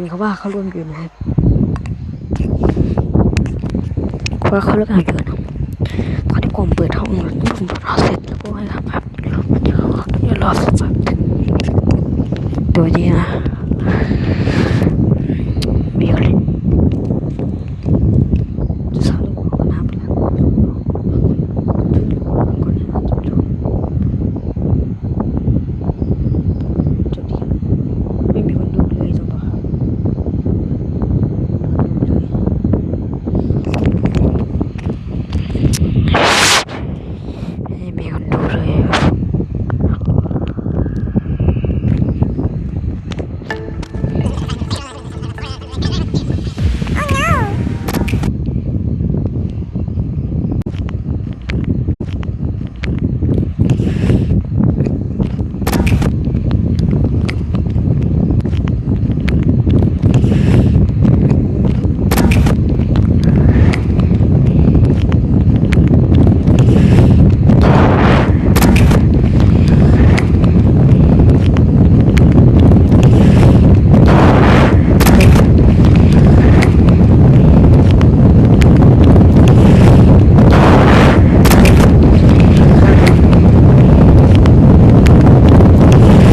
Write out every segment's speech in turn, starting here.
ริงเขาว่าเขาร่วมอยู่นะครับเขาว่าเขาเลิกงานเยอะนะเขาได้กล่อมเปิดห้องแล้วผมรอเสร็จแล้วก็ให้ทำครับเดี๋ยวเดี๋ยวรอสักแป๊บตัวนี้นะมีอะไรจะสาวลูกคนน้ำไปแล้วคนน้ำจุดจุดที่ไม่มีคนดูเลยถูกปะ ไม่มีคนดูเลยครับ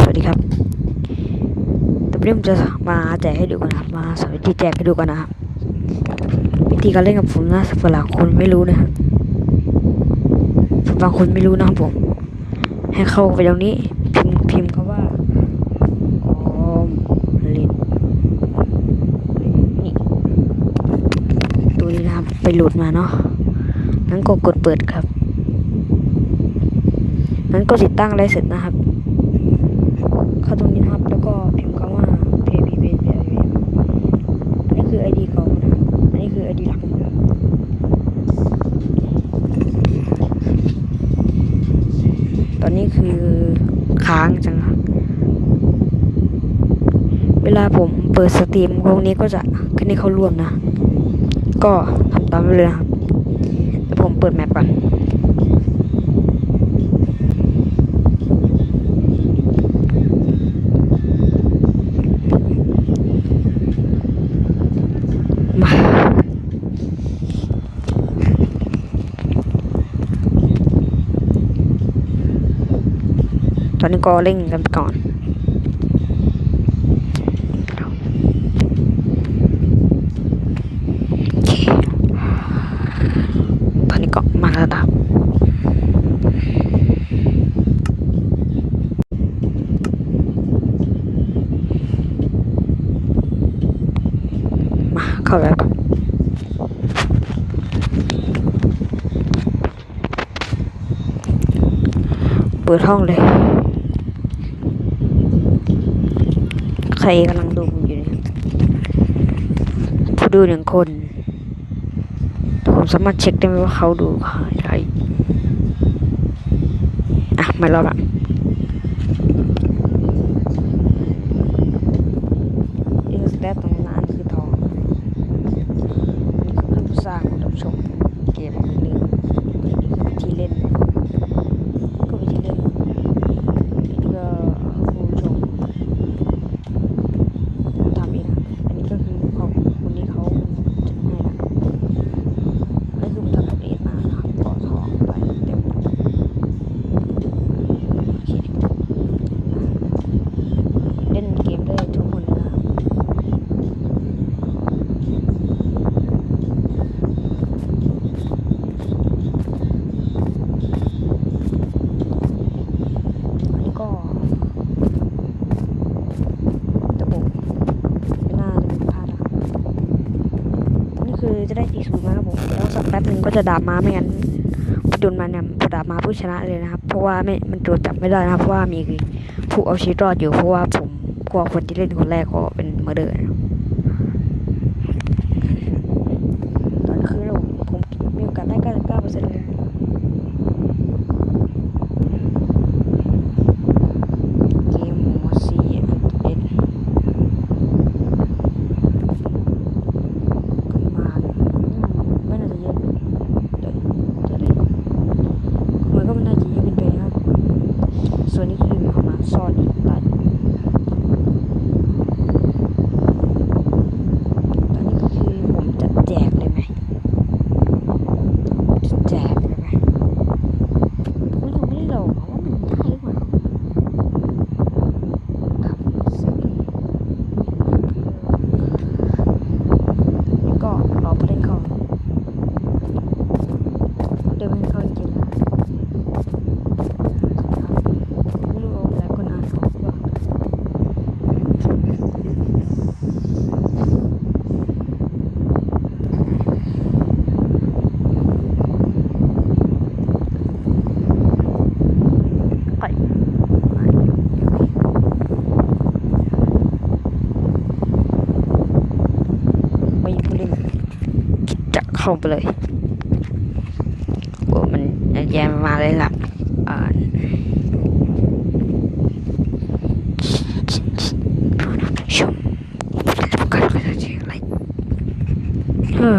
สวัสดีครับตอ นนี้ผมจะมาแจกให้ดูกันนะครับมาสอนวิธีแจกให้ดูกันนะครับวิธีการเล่นกับผมนะสำหรับคนไม่รู้นะครับสำหรับคนไม่รู้นะครับผม ให้เข้าไปตรงนี้ พิมพ์พิมพ์คำว่าออมลินนี่ตัวนี้นะครับไปโหลดมาเนาะนั้นก็กดเปิดครับนั้นก็ติดตั้งอะไรเสร็จนะครับ เข้าตรงนี้นะครับ แล้วก็พิมพ์คำว่า p p p p อันนี้คือ ID เขานะครับอันนี้คือ ID หลักผมครับต อนนี้คือค้างจังครับเวลาผมเปิดสตรีมพวกนี้ก็จะขึ้นให้เขาร่วมนะ ก็ทำตามไปเลยครับผมเปิดแมปก่อน มาตอนนี้ ก็เร่งกันไปก่อนตอนนี้ก็มาแล้วนะมาเข้าแล้วเปิดห้องเลย ใครกำลังดูผมอยู่เนี่ยผู้ดูหนึ่งคนผมสามารถเช็คได้ไหมว่าเขาดูใครอะไม่รอละอีกสเตตตรงนั้นคือทองนี่คือผู้สร้างรับชมเกมหนึ่งนี่คือวิธีเล่น ก็วิธีเล่นนี่ก็ผู้ชมทำเองนะอันนี้ก็คือเขาคนนี้เขาจะให้นะ นี่คือมันทำเรียนมานะครับต่อทองไปเต็มโอเคเล่นเกมได้ทุกคนเลยนะครับอันนี้ก็ระบบไม่น่าจะเป็นพลาดนะครับ นี่คือจะได้ตีศูนย์มาครับผมแล้วสักแป๊บหนึ่งก็ จะดาบมาไม่งั้นโดนมันเนี่ยพอดาบมาผู้ชนะเลยนะครับ เพราะว่าไม่มันตรวจจับไม่ได้นะครับเพราะว่ามีผู้เอาชีวิตรอดอยู่เพราะว่าผมกลัวคนที่เล่นคนแรกก็เป็นเมอร์เดอร์นะตอนนี้คือผมมีโอกาสได้ 99เปอร์เซ็นต์เลยเกมโหมด4เอ็ด ก็มาเลยอืมไม่น่าจะเยอะเดี๋ยวเดี๋ยวเลยมันก็ไม่น่าจะเยอะเกินไปนะครับ ส่วนนี้คือเอามาซ่อนอีกหลาย เข้าไปเลยโอ้มันแย่มาเลยล่ะอ่าชมกันก็จะเออะไรเฮ้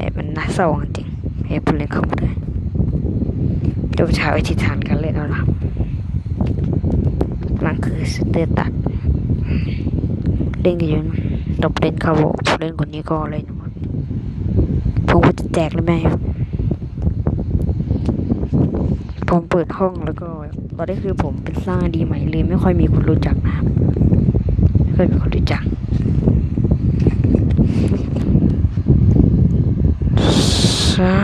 ยมันน่าเศร้าจริงให้ผู้เล่นเข้ามาเลยเดี๋ยวใช้วิธีทานกันเล่นแล้วนะมันคือสเตตัสเล่นกันอยู่นะตบเล่นเขาบอกผู้เล่นคนนี้ก็เล่น หมดผมจะแจกเลยไม่ผมเปิดห้องแล้วก็ตอนนี้คือผมเป็นสร้างดีใหม่เลยไม่ค่อยมีคนรู้จักนะครับไม่ค่อยมีคนรู้จักใช่